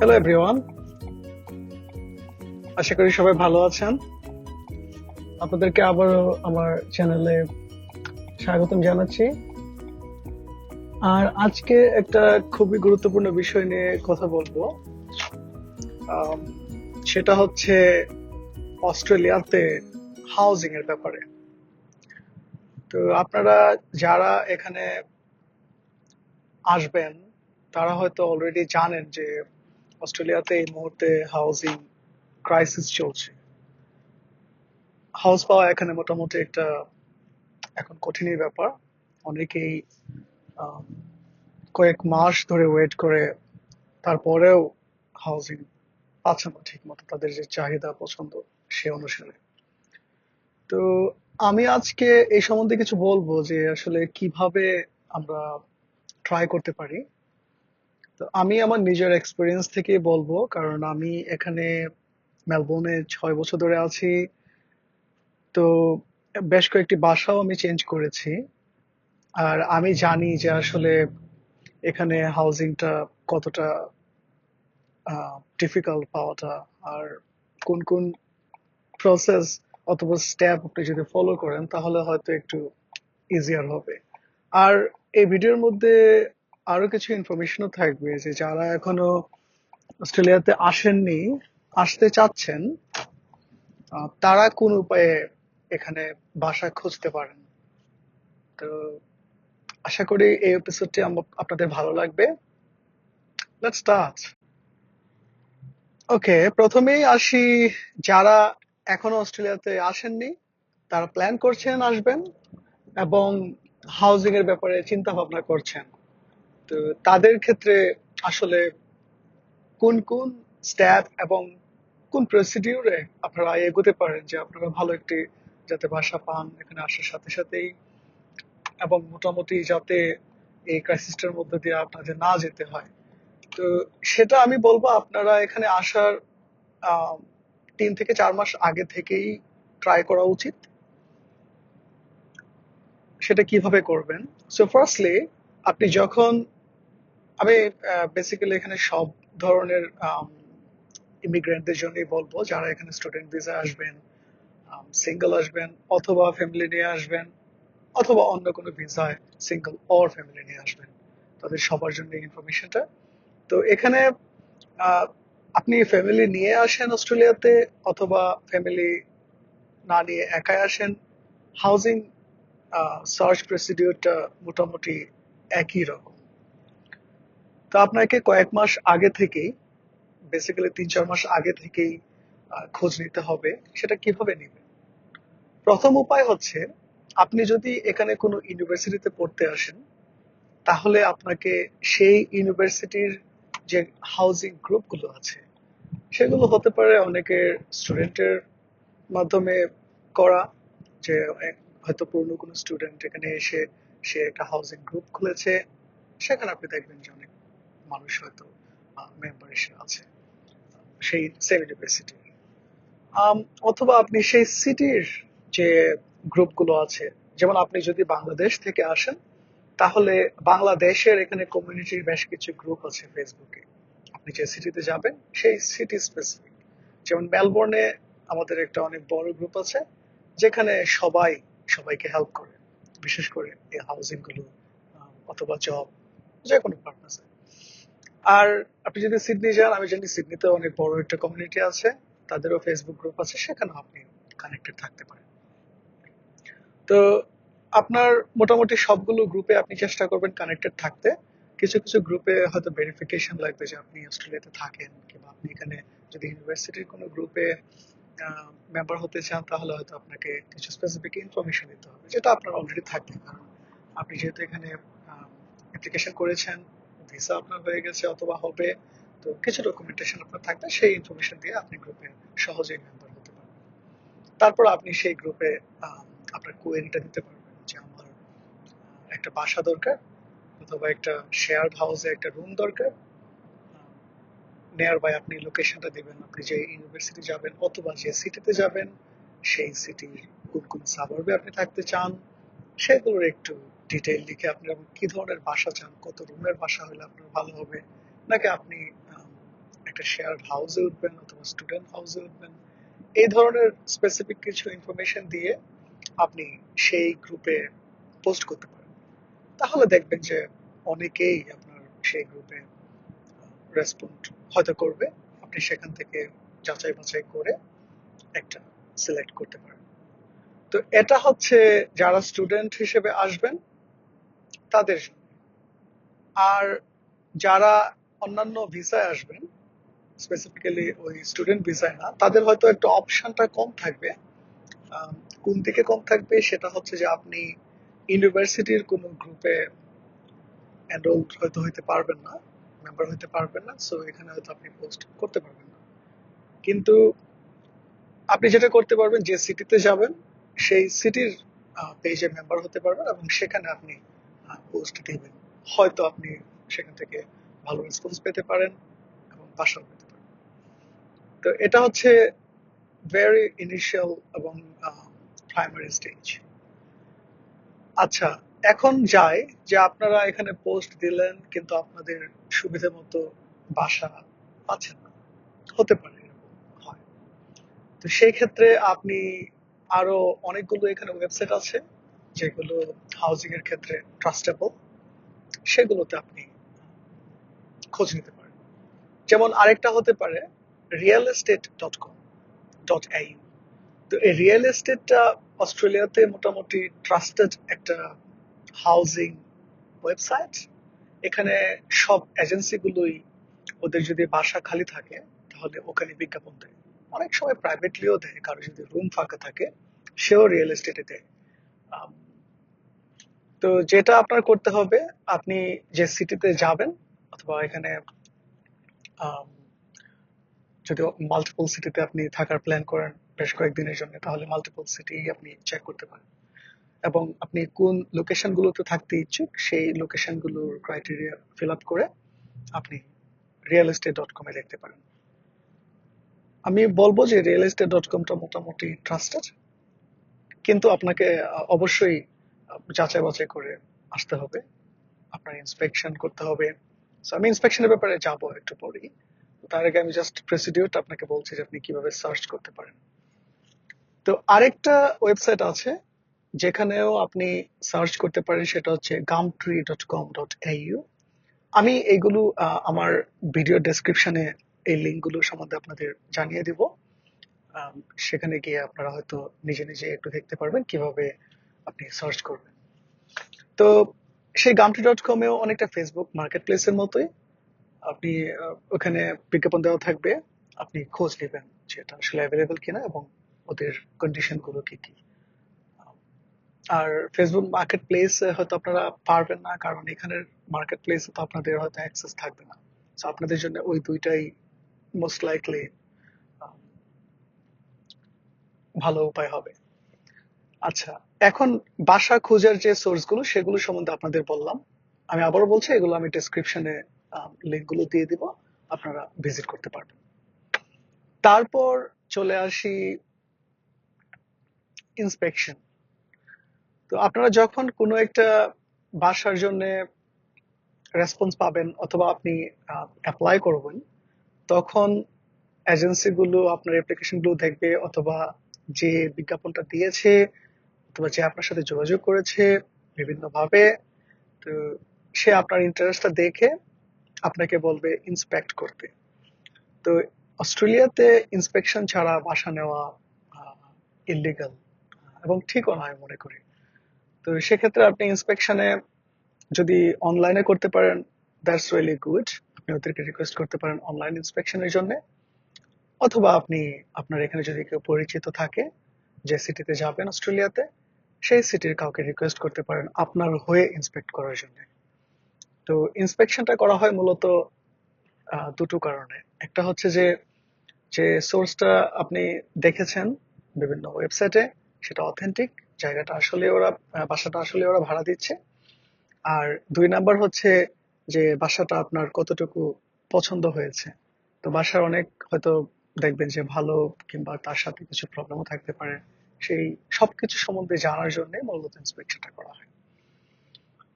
Hello everyone আশা করি সবাই ভালো আছেন। আপনাদেরকে আবারও আমার চ্যানেলে স্বাগতম জানাচ্ছি। আর আজকে একটা খুবই গুরুত্বপূর্ণ বিষয় নিয়ে কথা বলব। সেটা হচ্ছে অস্ট্রেলিয়াতে হাউজিং এর ব্যাপারে। তো আপনারা যারা এখানে আসবেন, তারা হয়তো অলরেডি জানেন যে অস্ট্রেলিয়াতে এই মুহূর্তে হাউজিং ক্রাইসিস চলছে। হাউস পাওয়া এখানে মোটামুটি একটা এখন কঠিনই ব্যাপার। অনেকেই কয়েক মাস ধরে ওয়েট করে, তারপরেও হাউজিং পাচ্ছে না ঠিক মতো তাদের যে চাহিদা, পছন্দ, সে অনুসারে। তো আমি আজকে এই সম্বন্ধে কিছু বলব যে আসলে কীভাবে আমরা ট্রাই করতে পারি। তো আমি আমার নিজের এক্সপিরিয়েন্স থেকে বলব, কারণ আমি এখানে মেলবোর্নে ছয় বছর ধরে আছি। তো বেশ কয়েকটি বাসাও আমি চেঞ্জ করেছি। আর আমি জানি যে আসলে এখানে হাউজিংটা কতটা ডিফিকাল্ট পাওয়াটা আর কোন কোন প্রসেস অথবা স্টেপ আপনি যদি ফলো করেন তাহলে হয়তো একটু ইজিয়ার হবে। আর এই ভিডিওর মধ্যে আরও কিছু ইনফরমেশনও থাকবে যে যারা এখনও অস্ট্রেলিয়াতে আসেননি, আসতে চাচ্ছেন তারা কোন উপায়ে এখানে বাসা খুঁজতে পারেন। তো আশা করি এই এপিসোডটি আপনাদের ভালো লাগবে। লেটস স্টার্ট ওকে প্রথমেই আসি যারা এখনও অস্ট্রেলিয়াতে আসেননি, তারা প্ল্যান করছেন আসবেন এবং হাউজিং এর ব্যাপারে চিন্তা ভাবনা করছেন। তো তাদের ক্ষেত্রে আসলে কোন কোন স্ট্যাপ এবং কোন প্রসিডিউরে আপনারা এগোতে পারেন যে আপনারা ভালো একটি যাতে বাসা পান এখানে আসার সাথে সাথেই এবং মোটামুটি যাতে এই ক্রাইসিসটার মধ্যে দিয়ে আপনাদের না যেতে হয়? তো সেটা আমি বলব আপনারা এখানে আসার তিন থেকে চার মাস আগে থেকেই ট্রাই করা উচিত। সেটা কীভাবে করবেন? সো ফার্স্টলি আপনি যখন আমি বেসিক্যালি এখানে সব ধরনের ইমিগ্রেন্টদের জন্যই বলব। যারা এখানে স্টুডেন্ট ভিসা আসবেন সিঙ্গেল আসবেন, অথবা ফ্যামিলি নিয়ে আসবেন, অথবা অন্য কোনো ভিসায় সিঙ্গেল অর ফ্যামিলি নিয়ে আসবেন। তাদের সবার জন্য ইনফরমেশনটা তো এখানে আপনি ফ্যামিলি নিয়ে আসেন অস্ট্রেলিয়াতে, অথবা ফ্যামিলি না নিয়ে একাই আসেন হাউজিং সার্চ প্রসিডিউরটা মোটামুটি একই রকম। তো আপনাকে কয়েক মাস আগে থেকেই বেসিক্যালি তিন চার মাস আগে থেকেই খোঁজ নিতে হবে, সেটা কীভাবে নেবেন? প্রথম উপায় হচ্ছে, আপনি যদি এখানে কোনো ইউনিভার্সিটিতে পড়তে আসেন, তাহলে আপনাকে সেই ইউনিভার্সিটির যে হাউজিং গ্রুপগুলো আছে, সেগুলো হতে পারে অনেকের স্টুডেন্টের মাধ্যমে করা, যে হয়তো পুরনো কোনো স্টুডেন্ট এখানে এসে সে একটা হাউজিং গ্রুপ খুলেছে, সেখানে আপনি দেখবেন যে অনেক মানুষ হয়তো মেম্বার এসে আছে, সেই সেম অথবা আপনি সেই সিটির যে গ্রুপগুলো আছে, যেমন আপনি যদি বাংলাদেশ থেকে আসেন, তাহলে বাংলাদেশের এখানে কমিউনিটির বেশ কিছু গ্রুপ আছে ফেসবুকে আপনি যে সিটিতে যাবেন, সেই সিটি স্পেসিফিক যেমন মেলবোর্নে আমাদের একটা অনেক বড় গ্রুপ আছে, যেখানে সবাই, সবাইকে হেল্প করে। বিশেষ করে এই হাউজিংগুলো অথবা জব যে কোনো পারপাসে আর আপনি যদি সিডনি যান, আমি জানি সিডনিতে অনেক বড় একটা কমিউনিটি আছে, তাদেরও ফেসবুক গ্রুপ আছে সেখানে আপনি কানেক্টেড থাকতে পারেন। তো আপনার মোটামুটি সবগুলো গ্রুপে আপনি চেষ্টা করবেন কানেক্টেড থাকতে। কিছু কিছু গ্রুপে হয়তো ভেরিফিকেশন লাগবে যে আপনি অস্ট্রেলিয়াতে থাকেন, কিংবা আপনি এখানে যদি ইউনিভার্সিটির কোনো গ্রুপে মেম্বার হতে চান, তাহলে হয়তো আপনাকে কিছু স্পেসিফিক ইনফরমেশন দিতে হবে, যেটা আপনার অলরেডি থাকে। কারণ আপনি যেহেতু এখানে অ্যাপ্লিকেশন করেছেন ভিসা আপনার হয়ে গেছে অথবা হবে, তো কিছু ডকুমেন্টেশন আপনার থাকবে সেই ইনফরমেশন দিয়ে আপনি গ্রুপে সহজেই মেম্বার হতে পারবেন। তারপর আপনি সেই গ্রুপে আপনার কোয়েরিটা দিতে পারবেন যে আমার একটা বাসা দরকার অথবা একটা শেয়ার হাউসে একটা রুম দরকার। নিয়ার বাই আপনি লোকেশনটা দিবেন, আপনি যে ইউনিভার্সিটি যাবেন অথবা যে সিটিতে যাবেন, সেই সিটির কোন কোন সাবার্বে আপনি থাকতে চান। সেগুলোর একটু ডিটেইল লিখে আপনি কি ধরনের বাসা চান, কত রুমের বাসা হলে আপনার ভালো হবে, নাকি আপনি একটা শেয়ার হাউসে উঠবেন অথবা স্টুডেন্ট হাউসে উঠবেন, এই ধরনের স্পেসিফিক কিছু ইনফরমেশন দিয়ে আপনি সেই গ্রুপে পোস্ট করতে পারেন। তাহলে দেখবেন যে অনেকেই আপনার সেই গ্রুপে রেসপন্ড হয়তো করবে। আপনি সেখান থেকে যাচাই বাছাই করে একটা সিলেক্ট করতে পারেন। তো এটা হচ্ছে যারা স্টুডেন্ট হিসেবে আসবেন, তাদের আর যারা অন্যান্য ভিসায় আসবেন স্পেসিফিক্যালি ওই স্টুডেন্ট ভিসায় না, তাদের হয়তো একটা অপশনটা কম থাকবে। কোন দিকে কম থাকবে সেটা হচ্ছে যে আপনি ইউনিভার্সিটির কোনো গ্রুপে এনরোল হয়তো হইতে পারবেন না মেম্বার হইতে পারবেন না সো এখানে হয়তো আপনি পোস্ট করতে পারবেন না। কিন্তু আপনি যেটা করতে পারবেন, যে সিটিতে যাবেন সেই সিটির পেজে মেম্বার হতে পারবেন এবং সেখানে আপনি পোস্ট দিবেন। হয়তো আপনি সেখান থেকে ভালো রেসপন্স পেতে পারেন এবং বাসাও পেতে পারেন। তো এটা হচ্ছে ভেরি ইনিশিয়াল এবং প্রাইমারি স্টেজ আচ্ছা এখন যায় যে আপনারা এখানে পোস্ট দিলেন কিন্তু আপনাদের সুবিধা মতো বাসা পাচ্ছেন না। হতে পারে, হয়। তো সেই ক্ষেত্রে আপনি আরও অনেকগুলো এখানে ওয়েবসাইট আছে, যেগুলো হাউজিং এর ক্ষেত্রে ট্রাস্টেবল সেগুলোতে আপনি খোঁজ নিতে পারেন। যেমন আরেকটা হতে পারে real estate dot com dot তো এই রিয়েল এস্টেটটা অস্ট্রেলিয়াতে মোটামুটি ট্রাস্টেড একটা হাউজিং ওয়েবসাইট এখানে সব এজেন্সিগুলোই ওদের যদি বাসা খালি থাকে, তাহলে ওখানে বিজ্ঞাপন দেয়। অনেক সময় প্রাইভেটলিও দেয়, কারও যদি রুম ফাঁকা থাকে, সেও রিয়েল এস্টেটে দেয়। তো যেটা আপনার করতে হবে, আপনি যে সিটিতে যাবেন, অথবা এখানে যদি মাল্টিপল সিটিতে আপনি থাকার প্ল্যান করেন বেশ কয়েকদিনের জন্য, তাহলে মাল্টিপল সিটি আপনি চেক করতে পারেন। এবং আপনি কোন লোকেশন গুলোতে থাকতে ইচ্ছুক, সেই লোকেশনগুলোর ক্রাইটেরিয়া ফিল আপ করে আপনি রিয়েল এস্টেট ডট কমে দেখতে পারেন। আমি বলব যে রিয়েল এস্টেট ডট কমটা মোটামুটি ট্রাস্টেড কিন্তু আপনাকে অবশ্যই যাচাই বাছাই করে আসতে হবে। আপনার ইন্সপেকশন করতে হবে। So, আমি ইন্সপেকশনের ব্যাপারে যাব একটু পরেই। তার আগে আমি জাস্ট প্রসিডিউর আপনাকে বলছি যে আপনি কীভাবে সার্চ করতে পারেন। তো আরেকটা ওয়েবসাইট আছে যেখানেও আপনি সার্চ করতে পারেন সেটা হচ্ছে গামট্রি ডট কম ডট আমি এইগুলো আহ, আমার ভিডিও ডেসক্রিপশনে এই লিঙ্কগুলো সম্বন্ধে আপনাদের জানিয়ে দিব। সেখানে গিয়ে আপনারা হয়তো নিজে নিজে একটু দেখতে পারবেন কীভাবে আপনি সার্চ করবেন। তো সেই গামট্রি ডট কমেও অনেকটা ফেসবুক মার্কেট প্লেসের মতোই আপনি ওখানে বিজ্ঞাপন দেওয়া থাকবে। আপনি খোঁজ নেবেন যে এটা আসলে অ্যাভেলেবেল কিনা এবং ওদের কন্ডিশনগুলো কি কি। আর ফেসবুক মার্কেট প্লেসে হয়তো আপনারা পারবেন না, কারণ এখানের মার্কেট প্লেসে তো আপনাদের হয়তো অ্যাক্সেস থাকবে না। তো আপনাদের জন্য ওই দুইটাই মোস্ট লাইকলি ভালো উপায় হবে। আচ্ছা এখন বাসা খোঁজার যে সোর্সগুলো সেগুলো সম্বন্ধে আপনাদের বললাম। আমি আবারও বলছি, এগুলো আমি ডেসক্রিপশনে লিঙ্কগুলো দিয়ে দিব, আপনারা ভিজিট করতে পারবেন। তারপর চলে আসি ইন্সপেকশন তো আপনারা যখন কোনো একটা বাসার জন্য রেসপন্স পাবেন, অথবা আপনি অ্যাপ্লাই করবেন তখন এজেন্সি গুলো আপনার অ্যাপ্লিকেশনগুলো দেখবে অথবা যে বিজ্ঞাপনটা দিয়েছে অথবা যে আপনার সাথে যোগাযোগ করেছে বিভিন্ন ভাবে তো সে আপনার ইন্টারেস্টটা দেখে আপনাকে বলবে ইন্সপেক্ট করতে। তো অস্ট্রেলিয়াতে ইন্সপেকশন ছাড়া বাসা নেওয়া ইলিগাল এবং ঠিকও নয় মনে করি। তো সেক্ষেত্রে আপনি ইন্সপেকশনে যদি অনলাইনে করতে পারেন দ্যাটস রিয়েলি গুড আপনি ওদেরকে রিকোয়েস্ট করতে পারেন অনলাইন ইন্সপেকশনের জন্য, অথবা আপনি, আপনার এখানে যদি কেউ পরিচিত থাকে যে সিটিতে যাবেন অস্ট্রেলিয়াতে, সেই সিটির কাউকে রিকোয়েস্ট করতে পারেন আপনার হয়ে ইন্সপেক্ট করার জন্য। তো ইন্সপেকশনটা করা হয় মূলত দুটো কারণে। একটা হচ্ছে যে যে সোর্সটা আপনি দেখেছেন বিভিন্ন ওয়েবসাইটে সেটা অথেন্টিক জায়গাটা আসলে ওরা বাসাটা আসলে ওরা ভাড়া দিচ্ছে। আর দুই নাম্বার হচ্ছে যে বাসাটা আপনার কতটুকু পছন্দ হয়েছে। তো বাসার অনেক হয়তো দেখবেন যে ভালো কিংবা তার সাথে কিছু প্রবলেমও থাকতে পারে। সেই সবকিছু সম্বন্ধে জানার জন্য মূলত ইন্সপেকশনটা করা হয়।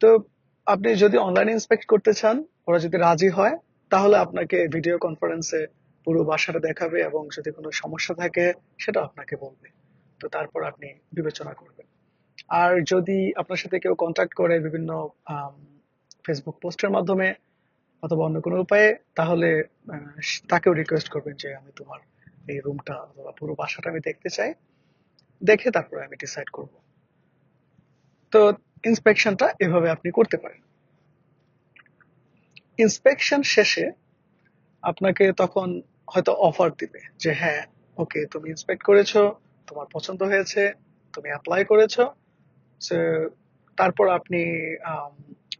তো আপনি যদি অনলাইনে ইন্সপেক্ট করতে চান, ওরা যদি রাজি হয়, তাহলে আপনাকে ভিডিও কনফারেন্সে পুরো বাসাটা দেখাবে এবং যদি কোনো সমস্যা থাকে, সেটা আপনাকে বলবে। তো তারপর আপনি বিবেচনা করবেন। আর যদি আপনার সাথে কেউ কন্ট্যাক্ট করে বিভিন্ন ফেসবুক পোস্টের মাধ্যমে অথবা অন্য কোনো উপায়ে, তাহলে তাকেও রিকোয়েস্ট করবেন যে আমি তোমার এই রুমটা অথবা পুরো বাসাটা আমি দেখতে চাই। দেখে তারপরে আমি ডিসাইড করব। তো ইন্সপেকশনটা এভাবে আপনি করতে পারেন। ইন্সপেকশন শেষে আপনাকে তখন হয়তো অফার দিবে যে হ্যাঁ ওকে তুমি ইন্সপেক্ট করেছ, তোমার পছন্দ হয়েছে, তুমি অ্যাপ্লাই করেছ। তারপর আপনি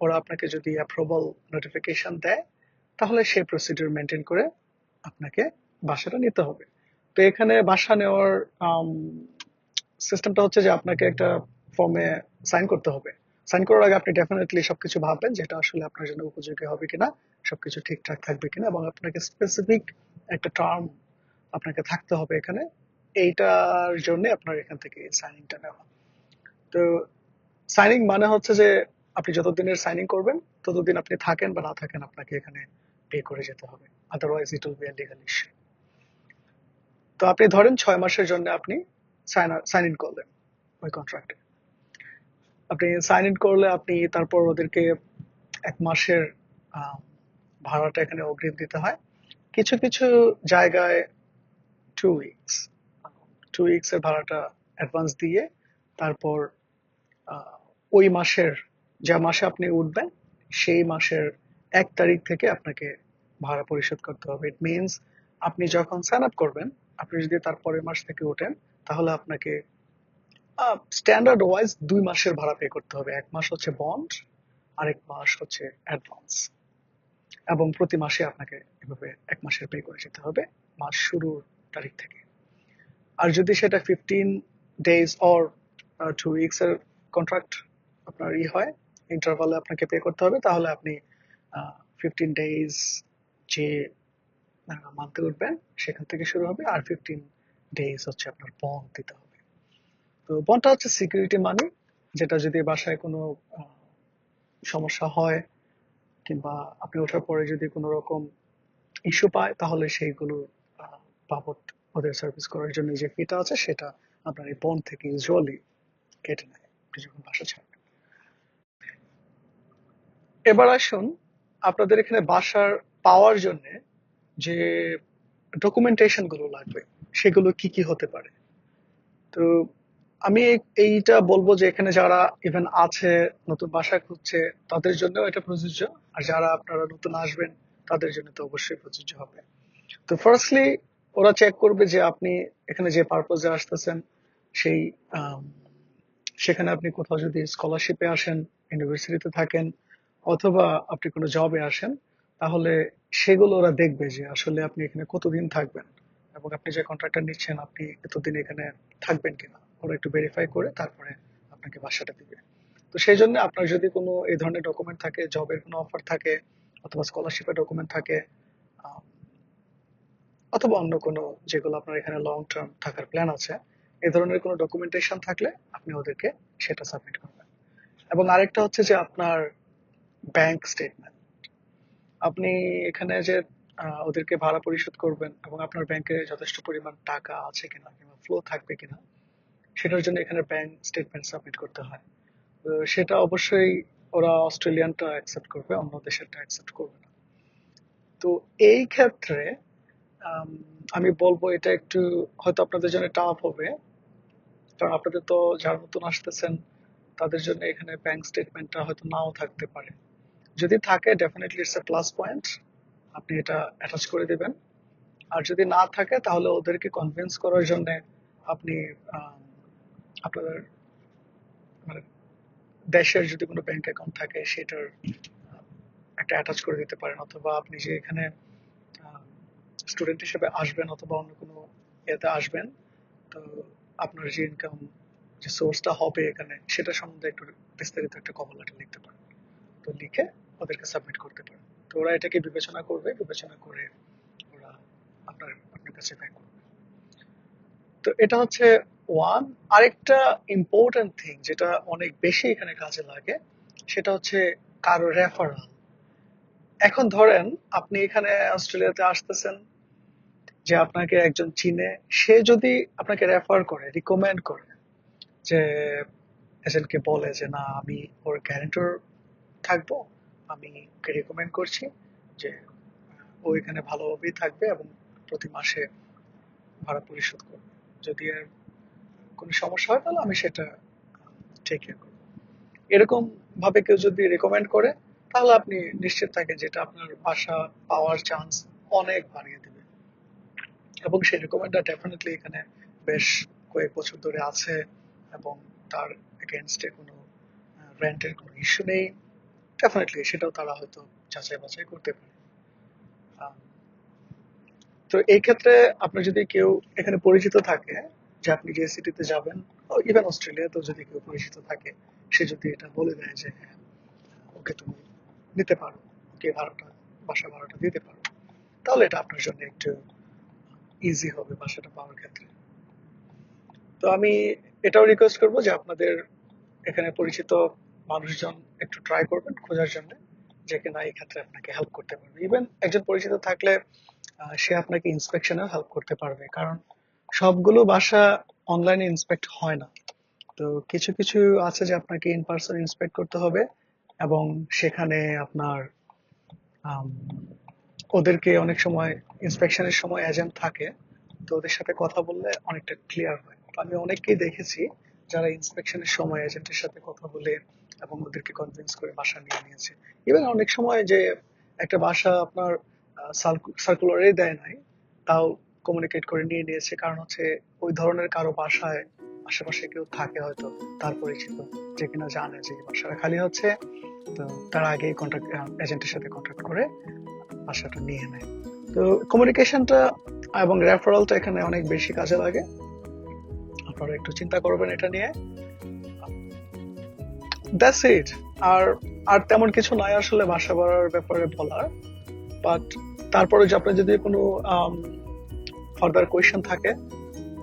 ওরা আপনাকে যদি অ্যাপ্রুভাল নোটিফিকেশন দেয়, তাহলে সেই প্রসিডিউর মেনটেন করে আপনাকে বাসাটা নিতে হবে। তো এখানে বাসা নেওয়ার সিস্টেমটা হচ্ছে যে আপনাকে একটা ফর্মে সাইন করতে হবে। সাইন করার আগে আপনি ডেফিনেটলি সবকিছু ভাববেন যেটা আসলে আপনার জন্য উপযোগী হবে কিনা, সবকিছু ঠিকঠাক থাকবে কিনা এবং আপনাকে স্পেসিফিক একটা টার্ম আপনাকে থাকতে হবে এখানে। এইটার জন্য আপনার এখান থেকে সাইনিংটা নেওয়া। তো সাইনিং মানে হচ্ছে যে আপনি যতদিনের সাইনিং করবেন, ততদিন আপনি থাকেন বা না থাকেন আপনাকে এখানে পে করে যেতে হবে। Otherwise it will be a legal issue তো আপনি ধরেন ছয় মাসের জন্য আপনি সাইন ইন করলেন ওই কন্ট্রাক্টে আপনি সাইন ইন করলে আপনি তারপর ওদেরকে এক মাসের ভাড়াটা এখানে অগ্রিম দিতে হয়। কিছু কিছু জায়গায় টু উইকস টু উইকস এর ভাড়াটা অ্যাডভান্স দিয়ে তারপর ওই মাসের যে মাসে আপনি উঠবেন, সেই মাসের এক তারিখ থেকে আপনাকে ভাড়া পরিশোধ করতে হবে। ইট মিনস আপনি যখন সাইন আপ করবেন, আপনি যদি তার পরের মাস থেকে ওঠেন, তাহলে আপনাকে স্ট্যান্ডার্ড ওয়াইজ দুই মাসের ভাড়া পে করতে হবে। এক মাস হচ্ছে বন্ড আরেক মাস হচ্ছে অ্যাডভান্স এবং প্রতি মাসে আপনাকে এভাবে এক মাসের পে করে যেতে হবে, মাস শুরুর তারিখ থেকে। আর যদি সেটা fifteen days or two weeks এর কন্ট্রাক্ট আপনার ই হয় ইন্টারভালে আপনাকে পে করতে হবে, তাহলে আপনি ফিফটিন ডেজ যে মান্থে উঠবেন, সেখান থেকে শুরু হবে, আর ফিফটিন ডেজ হচ্ছে আপনার বন্ড দিতে হবে। তো বন্ডটা হচ্ছে সিকিউরিটি মানি যেটা যদি বাসায় কোনো সমস্যা হয়, কিংবা আপনি ওঠার পরে যদি কোনো রকম ইস্যু পায়, তাহলে সেইগুলো বাবদ ওদের সার্ভিস করার জন্য যে ফিটা আছে, সেটা আপনার এই বন্ড থেকে ইউজুয়ালি কেটে নেয় যখন বাসা ছাড়বেন। এবার আসুন আপনাদের এখানে বাসার পাওয়ার জন্য যে ডকুমেন্টেশনগুলো লাগবে, সেগুলো কি কি হতে পারে? তো আমি এইটা বলব যে এখানে যারা ইভেন আছে, নতুন বাসা খুঁজছে, তাদের জন্য এটা প্রযোজ্য। আর যারা আপনারা নতুন আসবেন, তাদের জন্য তো অবশ্যই প্রযোজ্য হবে। তো ফার্স্টলি ওরা চেক করবে যে আপনি এখানে যে পারপোজে আসতেছেন, সেই সেখানে আপনি কোথাও যদি স্কলারশিপে আসেন ইউনিভার্সিটিতে থাকেন অথবা আপনি কোনো জবে আসেন, তাহলে সেগুলো ওরা দেখবে যে আসলে আপনি এখানে কতদিন থাকবেন এবং আপনি যে কন্ট্রাক্টটা নিচ্ছেন, আপনি এতদিন এখানে থাকবেন কিনা? ওরা একটু ভেরিফাই করে তারপরে আপনাকে বাসাটা দিবে। তো সেই জন্য আপনার যদি কোনো এই ধরনের ডকুমেন্ট থাকে জবের কোনো অফার থাকে অথবা স্কলারশিপের ডকুমেন্ট থাকে অথবা অন্য কোনো যেগুলো আপনার এখানে লং টার্ম থাকার প্ল্যান আছে এই ধরনের কোনো ডকুমেন্টেশন থাকলে আপনি ওদেরকে সেটা সাবমিট করবেন। এবং আরেকটা হচ্ছে যে আপনার ব্যাংক স্টেটমেন্ট আপনি এখানে যে ওদেরকে ভাড়া পরিশোধ করবেন এবং আপনার ব্যাংকে যথেষ্ট পরিমাণ টাকা আছে কিনা কিংবা ফ্লো থাকবে কিনা সেটার জন্য এখানে ব্যাংক স্টেটমেন্ট সাবমিট করতে হয়। তো সেটা অবশ্যই ওরা অস্ট্রেলিয়ানটা অ্যাকসেপ্ট করবে অন্য দেশেরটা অ্যাকসেপ্ট করবে না। তো এই ক্ষেত্রে আম, বলব এটা একটু হয়তো আপনাদের জন্য টাফ হবে কারণ আপনাদের তো যারা নতুন আসতেছেন তাদের জন্য এখানে ব্যাংক স্টেটমেন্টটা হয়তো নাও থাকতে পারে। যদি থাকে definitely it's a plus point আপনি এটা অ্যাটাচ করে দিবেন। আর যদি না থাকে, তাহলে ওদেরকে কনভিন্স করার জন্য আপনি আপনাদের মানে দেশের যদি কোনো ব্যাংক অ্যাকাউন্ট থাকে, সেটার একটা অ্যাটাচ করে দিতে পারেন। অথবা আপনি যে এখানে স্টুডেন্ট হিসেবে আসবেন অথবা অন্য কোনো ইয়েতে আসবেন, তো আপনার যে ইনকাম যে সোর্সটা হবে এখানে, সেটা সম্বন্ধে একটু বিস্তারিত একটা কভার লেটার লিখতে পারেন। তো লিখে ওদেরকে সাবমিট করতে পারেন তো ওরা এটাকে বিবেচনা করবে, বিবেচনা করে ওরা আপনার আপনার কাছে ব্যাক করবে। তো এটা হচ্ছে ওয়ান আরেকটা ইম্পর্টেন্ট থিং যেটা অনেক বেশি এখানে কাজে লাগে, সেটা হচ্ছে কারও রেফারাল এখন ধরেন আপনি এখানে অস্ট্রেলিয়াতে আসতেছেন যে আপনাকে একজন চিনে, সে যদি আপনাকে রেফার করে রিকমেন্ড করে যে এজেন্টকে বলে যে, না, আমি ওর গ্যারেন্টর থাকব। আমি রিকমেন্ড করছি যে, ও এখানে ভালোভাবেই থাকবে এবং প্রতি মাসে ভাড়া পরিশোধ করবে। যদি আর কোনো সমস্যা হয় তাহলে আমি সেটা টেক কেয়ার করব। এরকম ভাবে কেউ যদি রেকমেন্ড করে, তাহলে আপনি নিশ্চিত থাকেন যেটা আপনার বাসা পাওয়ার চান্স অনেক বাড়িয়ে দেবে। এবং সেই রেকমেন্ডটা ডেফিনেটলি এখানে বেশ কয়েক বছর ধরে আছে এবং তার এগেনস্টে কোনো রেন্টের কোনো ইস্যু নেই। ডেফিনেটলি সেটাও তারা হয়তো যাচাই বাছাই করতে পারে। তো এই ক্ষেত্রে আপনার যদি কেউ এখানে পরিচিত থাকে, যে আপনি যে সিটিতে যাবেন ইভেন অস্ট্রেলিয়াতেও যদি কেউ পরিচিত থাকে, সে যদি এটা বলে দেয় যে হ্যাঁ ওকে তুমি নিতে পারো, ওকে ভাড়াটা, বাসা ভাড়াটা দিতে পারো, তাহলে এটা আপনার জন্য একটু ইজি হবে বাসাটা পাওয়ার ক্ষেত্রে। তো আমি এটাও রিকোয়েস্ট করব যে আপনাদের এখানে পরিচিত মানুষজন একটু ট্রাই করবেন খোঁজার জন্য যে কিনা এই ক্ষেত্রে আপনাকে হেল্প করতে পারবে। ইভেন একজন পরিচিত থাকলে সে আপনাকে ইন্সপেকশনেও হেল্প করতে পারবে। কারণ সবগুলো বাসা অনলাইনে ইন্সপেক্ট হয় না। তো কিছু কিছু আছে যে আপনাকে ইন পার্সন ইন্সপেক্ট করতে হবে এবং সেখানে আপনার ওদেরকে অনেক সময় ইন্সপেকশনের সময় এজেন্ট থাকে, তো ওদের সাথে কথা বললে অনেকটা ক্লিয়ার হয়। আমি অনেককেই দেখেছি যারা ইন্সপেকশনের সময় এজেন্টের সাথে কথা বলে এবং ওদেরকে কনভিন্স করে বাসা নিয়ে নিয়েছে। ইভেন অনেক সময় যে একটা বাসা আপনার সার্কুলারে দেয় নাই, তাও কমিউনিকেট করে নিয়ে নিয়েছে। কারণ হচ্ছে ওই ধরনের কারও বাসায় আশেপাশে কেউ থাকে হয়তো, তার পরিচিত, যে কিনা জানে যে বাসাটা খালি হচ্ছে, তো তার আগে কন্ট্যাক্ট এজেন্টের সাথে কন্ট্যাক্ট করে বাসাটা নিয়ে নেয়। তো কমিউনিকেশনটা এবং রেফারেলটা এখানে অনেক বেশি কাজে লাগে। আপনারা একটু চিন্তা করবেন এটা নিয়ে। দ্যাটস ইট আর আর তেমন কিছু নাই আসলে বাসা বাড়ার ব্যাপারে বলার। বাট তারপরে যে আপনার যদি কোনো ফার্দার কোয়েশ্চেন থাকে,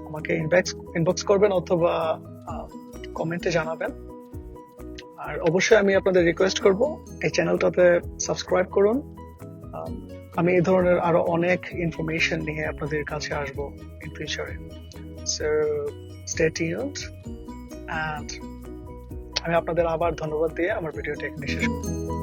আমাকে ইনবক্স ইনবক্স করবেন অথবা কমেন্টে জানাবেন। আর অবশ্যই আমি আপনাদের রিকোয়েস্ট করব, এই চ্যানেলটাতে সাবস্ক্রাইব করুন। আমি এই ধরনের আরও অনেক ইনফরমেশন নিয়ে আপনাদের কাছে আসব ইন ফিউচারে সো স্টে আর আমি আপনাদের আবার ধন্যবাদ দিয়ে আমার ভিডিওটা এখানে শেষ করব